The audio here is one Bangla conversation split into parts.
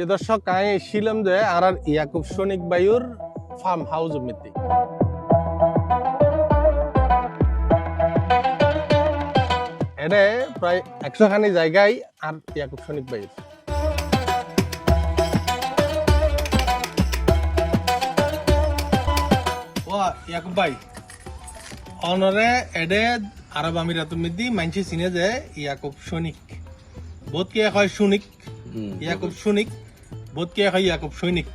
প্রিয় দর্শক আমি এসেছিলাম যে আর আর ইয়াকুব সনিক বায়ুর ফার্ম হাউস মিতি এটা প্রায় একশো খানি জায়গায় আর ইয়াকুব সনিক বায়ুর ও ইয়াকুব ভাই অনরে এডে আরব আমিরাত মিদি মানছি চিনে যে ইয়াকুব সনিক বহুত কে হয় সুনিক ইয়াকুব সৈনিক বোধ কে হয় ইয়াকুব সৈনিক।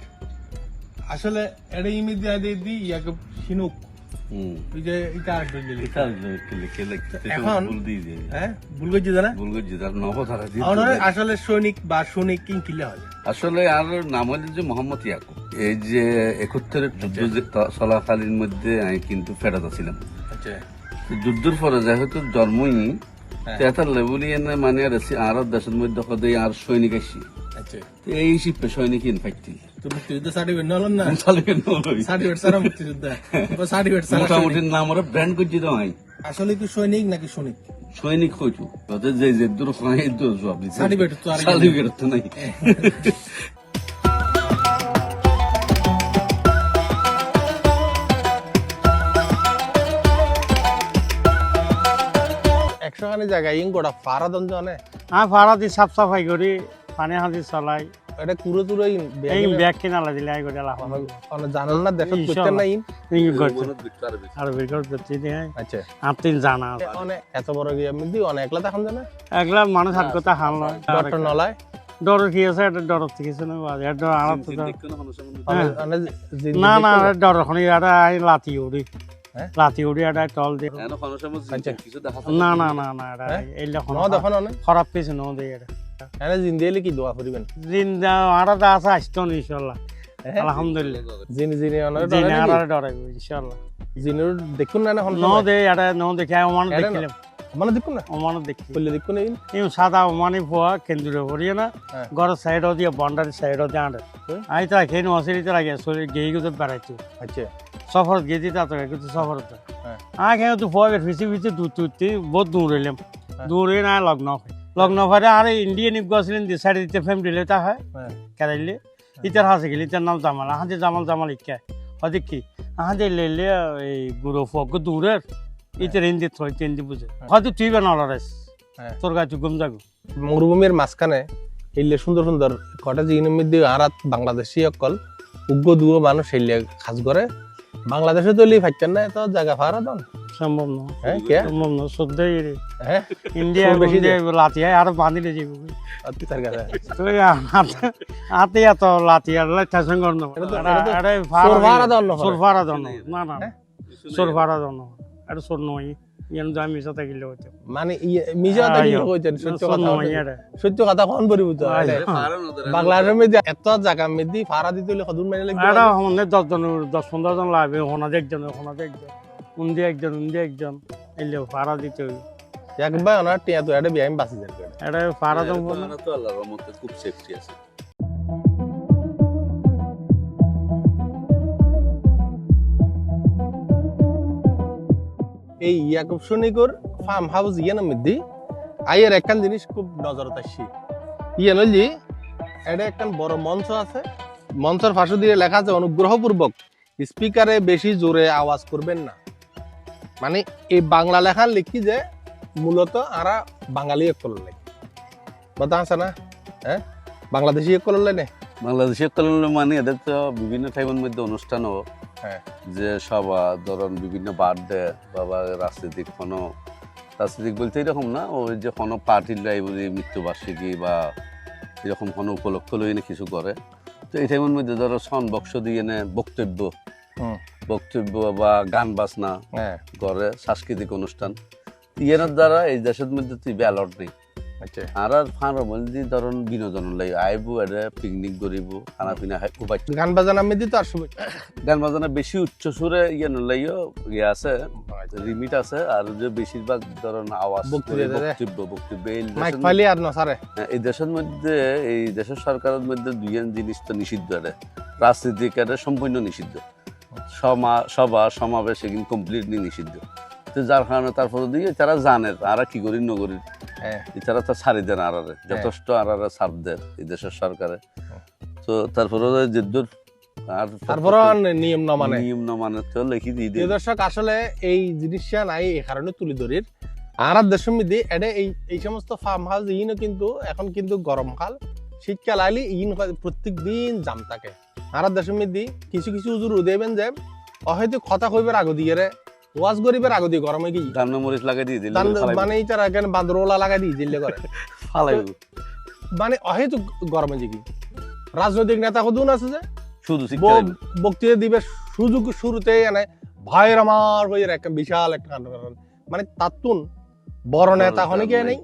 আসলে এটা ইমেজ দিয়ে দিয়ে দি ইয়াকুব সিনুক। তুই যে এটা আসবে এখন হ্যাঁ? ভুল করছি না? অনরে আসলে সৈনিক বা সৈনিক কিং কিলে হয় আসলে আর নাম হলো যে মোহাম্মদ ইয়াকুব। এই যে যুদ্ধ যে চলাকালীন মধ্যে আমি কিন্তু ফেরত ছিলাম আচ্ছা। যুদ্ধের পরে যেহেতু জন্মই হ্যাঁ। তেতার লেবুলি মানে আর দেশের মধ্যে আর সৈনিক আসি। আচ্ছা এই শিল্পে সৈনিক ইনফাক্টি তো মুক্তিযুদ্ধ সার্টিফিকেট নলন না? চালকের নলই। সার্টিফিকেট সারা মুক্তিযুদ্ধ। সার্টিফিকেট সারা মোটামুটি নাম ওরা ব্র্যান্ড করছি তো আমি আসলে কি সৈনিক নাকি সৈনিক? সৈনিক হইছু। তাদের যে যে দূর হয় দূর জবাব দিতে Certificate তো সার্টিফিকেট তো নাই। একশো খানি জায়গায় ইং গোটা ফারা দন জানে। আমি ভাড়া দি সাফ সাফাই করি। পানি হাতি চলাই। এটা কুরো তুরো ইন এই ব্যাগ কিনা লাগিলে আই করে লাভ অনেক জানাল না দেখত করতে ইনশাআল্লাহ। না ইন করতে আর বের করতে চিনি আচ্ছা। আর তিন জানা অনেক এত বড় গিয়ে আমি দি অনেক একলা তখন জানা? একলা মানুষ হাত কথা হাল নয় ডক্টর নলায়? ডর কি আছে? এটা ডর থেকে কিছু না তো ডর- অনেক না না ডর এখন এটা আই লাতি উড়ি? লাতি উড়ি এটা টল দিয়ে। না না না না এটা? এইলা দেখো খারাপ কিছু ন দেয় এটা। এনে জিন দিলে কি দোয়া করিবেন আছে আসতো আলহামদুলিল্লাহ। জিনি জিনি জিনুর দেখুন না এখন ন দে এটা ন দেখে ওমান দেখিলাম। দেখুন না? ওমান দেখি। করলে দেখুন এই এই সাদা ওমানি পোয়া কেন্দ্রে ভরিয়ে না। হ্যাঁ। ঘরের দিয়ে বন্ডারি সাইডও দিয়ে আঁটে হুম। আই অসিরিতে লাগে শরীর গেই বেড়াইতো আচ্ছা। সফর গেছি তা তো কিন্তু হ্যাঁ। আ খেয়ে তো ফিসি ফিসি বহুত দূর এলাম হ্যাঁ। দূর না লগ্ন হয়। লগ্ন ফারে আর ইন্ডিয়ান ইপ গছিলেন দি সাইড দিতে ফেম দিলে তা হয়। কেরাইলে ইতার হাসে গেলি ইতার নাম জামাল। আহাজে জামাল জামাল ইকা হদি কি? আহাজে লেলে এই গুরু ফক দূরের ইতার হিন্দি থই হিন্দি বুঝে হয়তো তুই বা নলরেস। তোর গাছ গুম যাগো মরুভূমির মাঝখানে এইলে সুন্দর সুন্দর কটা জিনের মধ্যে আরাত বাংলাদেশি অকল উগ্র দুগো মানুষ এইলে খাস করে বাংলাদেশে তো লি ফাইতেন না এত জায়গা ফারা দন। সম্ভব নয় হ্যাঁ কে? সম্ভব নয় সদ্যাই রে হ্যাঁ ইন্ডিয়া বেশি দে। লাতি হয় আর বাঁধিলে যাব। অতি তার তো এত লাতি আর আরে দন না না হ্যাঁ? দন সোর নয়। ইয়ান মানে ইয়ে মিজা তা কি আইয়ো। কইতেন সত্য কথা সত্য কথা কোন পরিব তো আইয়ো। বাংলাদেশের মধ্যে এত জায়গা মধ্যে ফারা দিতে হলে মানে লাগবে? এটা হনে দশ জন দশ পনেরো জন লাগবে হোনা একজন। উন্দি একজন উন্দি একজন এলে ভাড়া দিতে হইবে। একবার ওনার টিয়া তো এটা বাসি যাবে। এটা ভাড়া তো আল্লাহর রহমতে খুব সেফটি আছে। এই ইয়াকুব সনিকর ফার্ম হাউস ইয়ান মধ্যে আইয়ের একখান জিনিস খুব নজরত আসছি ইয়ান হলি এটা একখান বড় মঞ্চ আছে। মঞ্চের ফাঁসু দিয়ে লেখা আছে অনুগ্রহপূর্বক স্পিকারে বেশি জোরে আওয়াজ করবেন না। মানে এই বাংলা লেখা লিখি যে মূলত আরা বাঙালি করলে কথা আছে না? হ্যাঁ? বাংলাদেশি করলে না? বাংলাদেশের কল্যাণ মানে এদের তো বিভিন্ন টাইমের মধ্যে অনুষ্ঠানও হ্যাঁ। যে সভা ধরুন বিভিন্ন বার্থডে বা রাজনৈতিক কোনো রাজনৈতিক বলতে এরকম না ওই যে কোনো পার্টির লাইব্রেরি মৃত্যুবার্ষিকী বা এরকম কোনো উপলক্ষ লইনে কিছু করে। তো এই টাইমের মধ্যে ধরো সন বক্স দিয়ে এনে বক্তব্য। বক্তব্য বা গান বাজনা হ্যাঁ। করে সাংস্কৃতিক অনুষ্ঠান ইয়ের দ্বারা এই দেশের মধ্যে তুই ব্যালট নেই। আচ্ছা। আর আর ফান বলছি ধরুন বিনোদন আইবো এটা পিকনিক করিব খানা পিনা গান বাজানা মধ্যে তো আর সবাই গান বাজানা বেশি উচ্চ সুরে ইয়ে নলাইও ইয়ে আছে লিমিট আছে আর যে বেশিরভাগ ধরুন আওয়াজ বক্তব্য বক্তব্য মাইক আর নসারে মধ্যে- এই দেশের মধ্যে এই দেশের সরকারের মধ্যে দুইজন জিনিস তো নিষিদ্ধ এটা রাজনীতিক সম্পূর্ণ নিষিদ্ধ। সমা সভা সমাবেশ এগুলো কমপ্লিটলি নিষিদ্ধ। তো যার কারণে তারপরে দিয়ে তারা জানে তারা কি করি নগরী হ্যাঁ। এছাড়া তো ছাড়ি দেন আরারে যথেষ্ট আরারে ছাড় দেন এই দেশের সরকারে। তো তারপরে যে দূর আর তারপরে নিয়ম না মানে। নিয়ম না মানে তো লিখি দিয়ে দিই দর্শক আসলে এই জিনিসটা নাই এই কারণে তুলি ধরির। আর দেশের মধ্যে এটা এই এই সমস্ত ফার্ম হাউস ইনও কিন্তু এখন কিন্তু গরমকাল। শীতকাল আইলে ইন প্রত্যেক দিন জাম থাকে। আর দেশের মধ্যে কিছু কিছু উজুর দেবেন যে ও হয়তো কথা কইবার আগে দিয়ে রে ওয়াজ গরিবের আগে দিয়ে গরমে কি? দামনা মরিচ লাগাই দিয়ে দিলে মানে এইটার এখানে বান্দরওয়ালা লাগাই দিয়ে জিল্লে করে? ফালাই মানে অহেতু গরমে যে কি? রাজনৈতিক নেতা কদুন আছে যে শুধু শিক্ষা বক্তৃতা দিবে সুযোগ শুরুতে এনে ভাইয়ের আমার হয়ে একটা বিশাল একটা। মানে তাতুন বড় নেতা হনে কে নেই।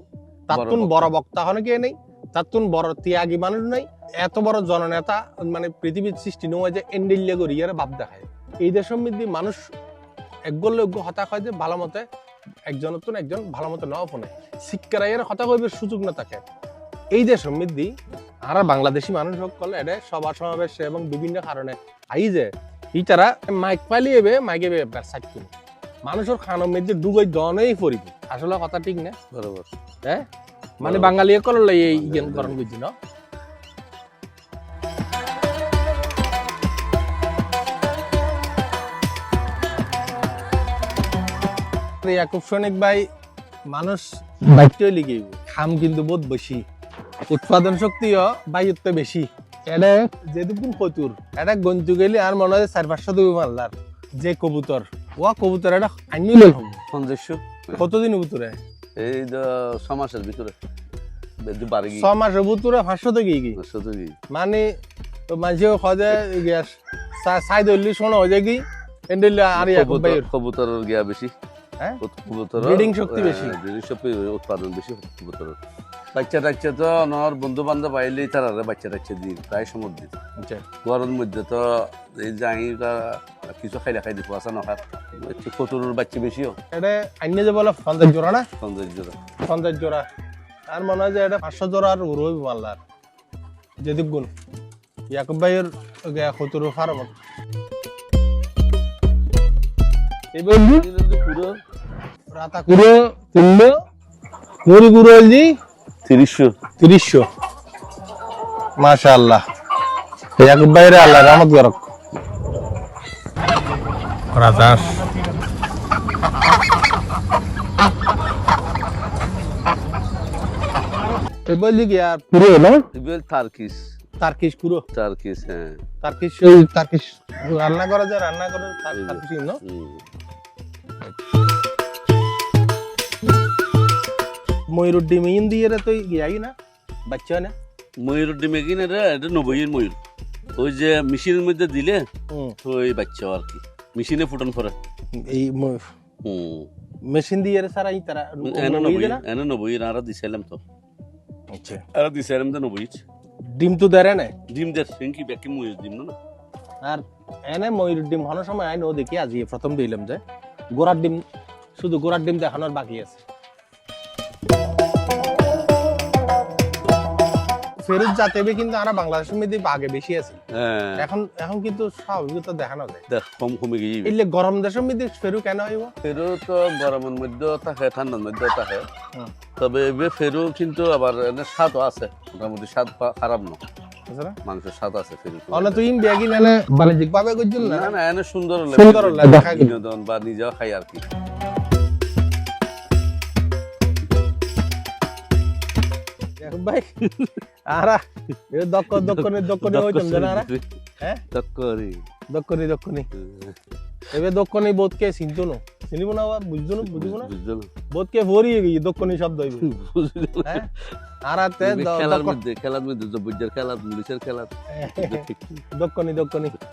তাতুন বড় বড় বক্তা হনে কে নেই? তাতুন বড় ত্যাগী মানুষ নাই এত বড় জননেতা মানে পৃথিবীর সৃষ্টি নয় যে এন্ডিল্লে আর ভাব দেখায়। এই দেশ মধ্যে মানুষ একগল যোগ্য হতাশ হয় যে ভালো মতে একজন নতুন একজন ভালো মতো নাও ফোনে। শিক্ষারাইয়ের হতাশ হইবে সুযোগ না থাকে। এই যে সমৃদ্ধি আর বাংলাদেশি মানুষ সকল এটা সভা সমাবেশ এবং বিভিন্ন কারণে আই যে ইটারা মাইক পালিয়ে এবে মাইকে কিনে মানুষের খানোর মধ্যে ডুগই দনেই পড়িব আসলে কথা ঠিক না? বরাবর। হ্যাঁ? মানে। বাঙালি কল এই ইয়েন করণ বুঝছি না? ইয়াকুব সনিক ভাই মানুষ খাম কিন্তু বহুত বেশি। উৎপাদন শক্তিও বাইরতে বেশি। এটা যেটুকুন কতুর এটা গন্তু গেলে আর মনে হয় চার পাঁচশো দুই মাল্লার যে কবুতর। ও কবুতর এটা আনিলে হব পঞ্চাশশো কতদিন উতরে এই ছ মাসের ভিতরে। ছ পাঁচশো কি? মানে মানুষে খোঁজে গ্যাস সাই ধরলি শোনো হয়ে যায় কি? এন্ডেলে আর কবুতরের গিয়া বেশি। হ্যাঁ? কবুতর Breeding শক্তি বেশি। ব্রিডিং শক্তি উৎপাদন বেশি কবুতরের। বাচ্চা টাচ্চা তো নর বন্ধু বান্ধব আইলেই তারা বাচ্চা টাচ্চা দিই প্রায় সময় দিই আচ্ছা। গরমের মধ্যে তো এই যাই কিছু খাইলে খাই দিব আসা নখার একটু কতুরের বাচ্চা বেশিও এটা আইনে যে বলে পঞ্চাশ জোড়া না? পঞ্চাশ জোড়া। আর মনে হয় যে এটা পাঁচশো জোড়া আর রইব মাল্লার যেদিক গুণ ইয়াকুব ভাইয়ের সত্তর ফার্ম এবার পুরো রাতা কুড়ো তিনশো। মুড়ি গুঁড়ো হলজি তিরিশশো। তিরিশশো। মাশা আল্লাহ ইয়াকুব ভাইয়ের আল্লাহ রহমত করক। রাজাস। এবার লিখি আর পুরো না? এবার তার্কিস তার্কিশ পুরো? তার্কিস হ্যাঁ। তার্কিশ? ওই তার্কিশ রান্না করা যায় রান্না করে তার- তার্কিশ না? ময়ূর ডিম ইন দিয়ে রে তো ইয়াই না বাচ্চা না? ময়ূর ডিমে কিনে রে? এটা নবইয়ের ময়ূর। ওই যে মেশিনের মধ্যে দিলে ওই বাচ্চা আর কি। মেশিনে ফুটন করে এই হুম। মেশিন দিয়ে রে সারা তারা এনে নবই এনে নবই আর দিছিলাম তো। আচ্ছা আর দিছিলাম তো নবই ডিম তো দেরে না ডিম দে সিংকি বেকি ময়ূর ডিম না আর এনে ময়ূর ডিম হন সময় আইনো দেখি আজি প্রথম দিলাম যে গোড়ার ডিম শুধু গোড়ার ডিম দেখানোর বাকি আছে ফেরুজ জাতেবে কিন্তু আমরা বাংলাদেশের মধ্যে আগে বেশি আছে। হ্যাঁ। এখন এখন কিন্তু স্বাভাবিকত দেখানো যায়। দেখ কম কমে গিয়ে এলে গরম দেশের মধ্যে ফেরু কেন হইব? ফেরো তো গরমের মধ্যেও থাকে ঠান্ডার মধ্যেও থাকে। তবে এবে ফেরো কিন্তু আবার এনে স্বাদও আছে। মোটামুটি স্বাদ খারাপ না। বুঝছ না? মাংসের স্বাদ আছে ফেরো অন্য তুই ব্যাগি নেলে বাণিজ্যিক ভাবে না? না এনে সুন্দর লাগে। সুন্দর লাগে, দেখা। বিনোদন বা নিজেও খাই আর কি। ভাই আরা এ দক্ষ দক্ষনে দক্ষনে হইতাম জানা আরা। হ্যাঁ? দক্করি দক্ষনি দক্ষনি। এবে দক্ষনি বোধ কে চিনতো না। চিনিব না বা বুঝতো না? বুঝিব না? বুঝলো বোধ কে ভরি গিয়ে দক্ষনি শব্দ হইবে। হ্যাঁ? খেলার মধ্যে খেলার মধ্যে খেলা পুলিশের খেলা। ঠিক দক্ষনি দক্ষনি। ঠিক